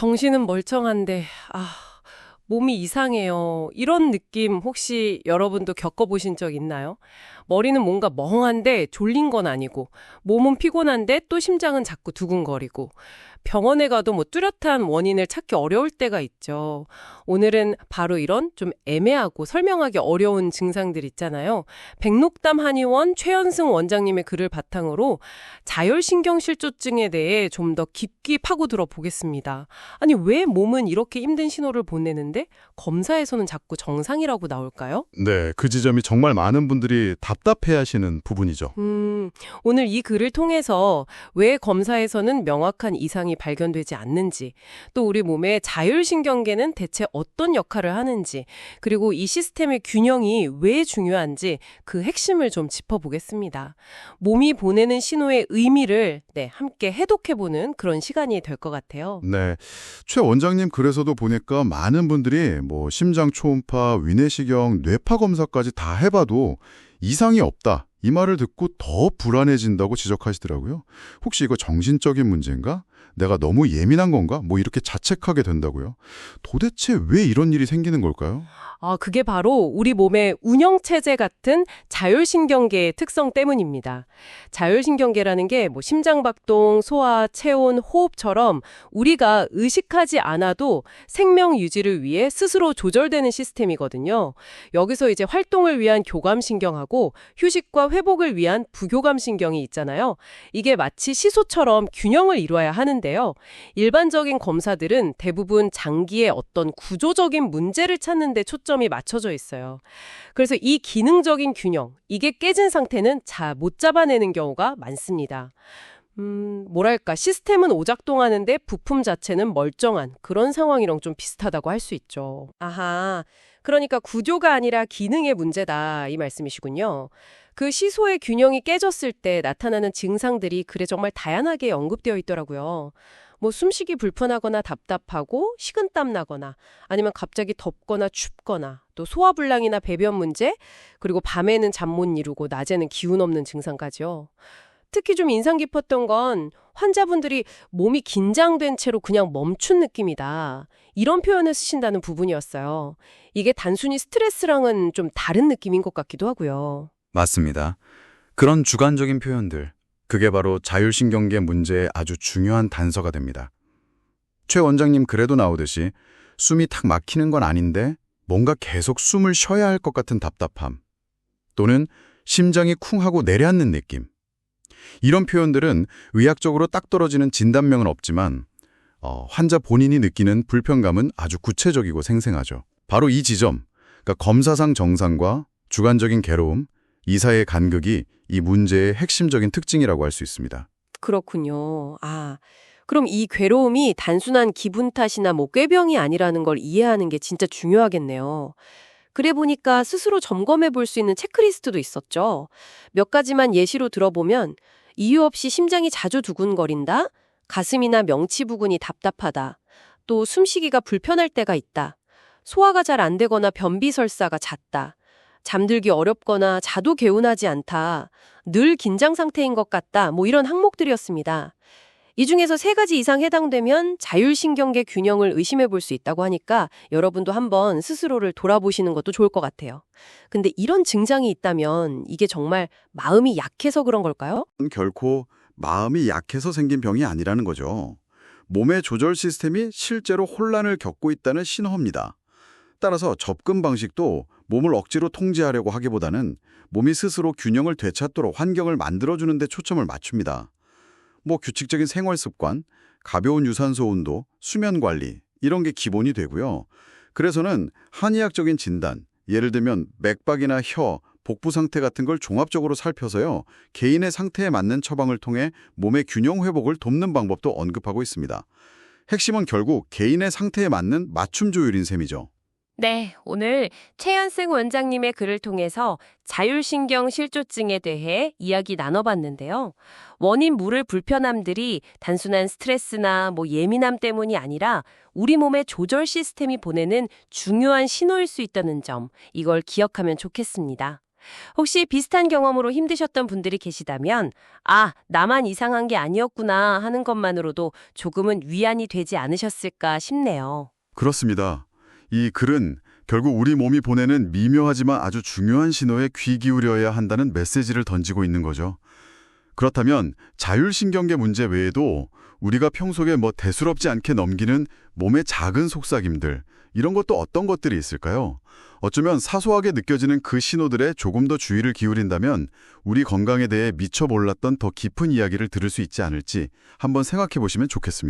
정신은 멀쩡한데, 아, 몸이 이상해요. 이런 느낌 혹시 여러분도 겪어보신 적 있나요? 머리는 뭔가 멍한데 졸린 건 아니고, 몸은 피곤한데 또 심장은 자꾸 두근거리고, 병원에 가도 뭐 뚜렷한 원인을 찾기 어려울 때가 있죠. 오늘은 바로 이런 좀 애매하고 설명하기 어려운 증상들 있잖아요. 백록담 한의원 최현승 원장님의 글을 바탕으로 자율신경실조증에 대해 좀 더 깊 게 파고들어 보겠습니다. 아니 왜 몸은 이렇게 힘든 신호를 보내는데 검사에서는 자꾸 정상이라고 나올까요? 네, 그 지점이 정말 많은 분들이 답답해 하시는 부분이죠. 음, 오늘 이 글을 통해서 왜 검사에서는 명확한 이상이 발견되지 않는지, 또 우리 몸의 자율신경계는 대체 어떤 역할을 하는지, 그리고 이 시스템의 균형이 왜 중요한지 그 핵심을 좀 짚어보겠습니다. 몸이 보내는 신호의 의미를 네, 함께 해독해보는 그런 시간 이 될 것 같아요. 네, 최 원장님 글에서도 보니까 많은 분들이 뭐 심장 초음파, 위내시경, 뇌파 검사까지 다 해봐도 이상이 없다. 이 말을 듣고 더 불안해진다고 지적하시더라고요. 혹시 이거 정신적인 문제인가? 내가 너무 예민한 건가? 뭐 이렇게 자책하게 된다고요. 도대체 왜 이런 일이 생기는 걸까요? 아, 그게 바로 우리 몸의 운영체제 같은 자율신경계의 특성 때문입니다. 자율신경계라는 게 뭐 심장박동, 소화, 체온, 호흡처럼 우리가 의식하지 않아도 생명 유지를 위해 스스로 조절되는 시스템이거든요. 여기서 이제 활동을 위한 교감신경하고 휴식과 회복을 위한 부교감 신경이 있잖아요. 이게 마치 시소처럼 균형을 이루어야 하는데요. 일반적인 검사들은 대부분 장기의 어떤 구조적인 문제를 찾는 데 초점이 맞춰져 있어요. 그래서 이 기능적인 균형, 이게 깨진 상태는 잘 못 잡아내는 경우가 많습니다. 음, 뭐랄까, 시스템은 오작동하는데 부품 자체는 멀쩡한 그런 상황이랑 좀 비슷하다고 할 수 있죠. 아하. 그러니까 구조가 아니라 기능의 문제다. 이 말씀이시군요. 그 시소의 균형이 깨졌을 때 나타나는 증상들이 그래 정말 다양하게 언급되어 있더라고요. 뭐 숨쉬기 불편하거나 답답하고 식은땀 나거나 아니면 갑자기 덥거나 춥거나 또 소화불량이나 배변 문제 그리고 밤에는 잠 못 이루고 낮에는 기운 없는 증상까지요. 특히 좀 인상 깊었던 건 환자분들이 몸이 긴장된 채로 그냥 멈춘 느낌이다. 이런 표현을 쓰신다는 부분이었어요. 이게 단순히 스트레스랑은 좀 다른 느낌인 것 같기도 하고요. 맞습니다. 그런 주관적인 표현들, 그게 바로 자율신경계 문제의 아주 중요한 단서가 됩니다. 최 원장님 글에도 나오듯이 숨이 탁 막히는 건 아닌데 뭔가 계속 숨을 쉬어야 할 것 같은 답답함 또는 심장이 쿵 하고 내려앉는 느낌 이런 표현들은 의학적으로 딱 떨어지는 진단명은 없지만 어, 환자 본인이 느끼는 불편감은 아주 구체적이고 생생하죠. 바로 이 지점, 그러니까 검사상 정상과 주관적인 괴로움, 이 사이의 간극이 이 문제의 핵심적인 특징이라고 할 수 있습니다. 그렇군요. 아, 그럼 이 괴로움이 단순한 기분 탓이나 뭐 꾀병이 아니라는 걸 이해하는 게 진짜 중요하겠네요. 그래 보니까 스스로 점검해 볼 수 있는 체크리스트도 있었죠. 몇 가지만 예시로 들어보면 이유 없이 심장이 자주 두근거린다, 가슴이나 명치 부근이 답답하다, 또 숨쉬기가 불편할 때가 있다, 소화가 잘 안 되거나 변비 설사가 잦다, 잠들기 어렵거나 자도 개운하지 않다, 늘 긴장 상태인 것 같다, 뭐 이런 항목들이었습니다. 이 중에서 세 가지 이상 해당되면 자율신경계 균형을 의심해 볼 수 있다고 하니까 여러분도 한번 스스로를 돌아보시는 것도 좋을 것 같아요. 근데 이런 증상이 있다면 이게 정말 마음이 약해서 그런 걸까요? 결코 마음이 약해서 생긴 병이 아니라는 거죠. 몸의 조절 시스템이 실제로 혼란을 겪고 있다는 신호입니다. 따라서 접근 방식도 몸을 억지로 통제하려고 하기보다는 몸이 스스로 균형을 되찾도록 환경을 만들어주는 데 초점을 맞춥니다. 뭐 규칙적인 생활 습관, 가벼운 유산소 운동, 수면 관리 이런 게 기본이 되고요. 그래서는 한의학적인 진단, 예를 들면 맥박이나 혀, 복부 상태 같은 걸 종합적으로 살펴서요. 개인의 상태에 맞는 처방을 통해 몸의 균형 회복을 돕는 방법도 언급하고 있습니다. 핵심은 결국 개인의 상태에 맞는 맞춤 조율인 셈이죠. 네, 오늘 최현승 원장님의 글을 통해서 자율신경 실조증에 대해 이야기 나눠봤는데요. 원인 물을 불편함들이 단순한 스트레스나 뭐 예민함 때문이 아니라 우리 몸의 조절 시스템이 보내는 중요한 신호일 수 있다는 점, 이걸 기억하면 좋겠습니다. 혹시 비슷한 경험으로 힘드셨던 분들이 계시다면, 아, 나만 이상한 게 아니었구나 하는 것만으로도 조금은 위안이 되지 않으셨을까 싶네요. 그렇습니다. 이 글은 결국 우리 몸이 보내는 미묘하지만 아주 중요한 신호에 귀 기울여야 한다는 메시지를 던지고 있는 거죠. 그렇다면 자율신경계 문제 외에도 우리가 평소에 뭐 대수롭지 않게 넘기는 몸의 작은 속삭임들 이런 것도 어떤 것들이 있을까요? 어쩌면 사소하게 느껴지는 그 신호들에 조금 더 주의를 기울인다면 우리 건강에 대해 미처 몰랐던 더 깊은 이야기를 들을 수 있지 않을지 한번 생각해 보시면 좋겠습니다.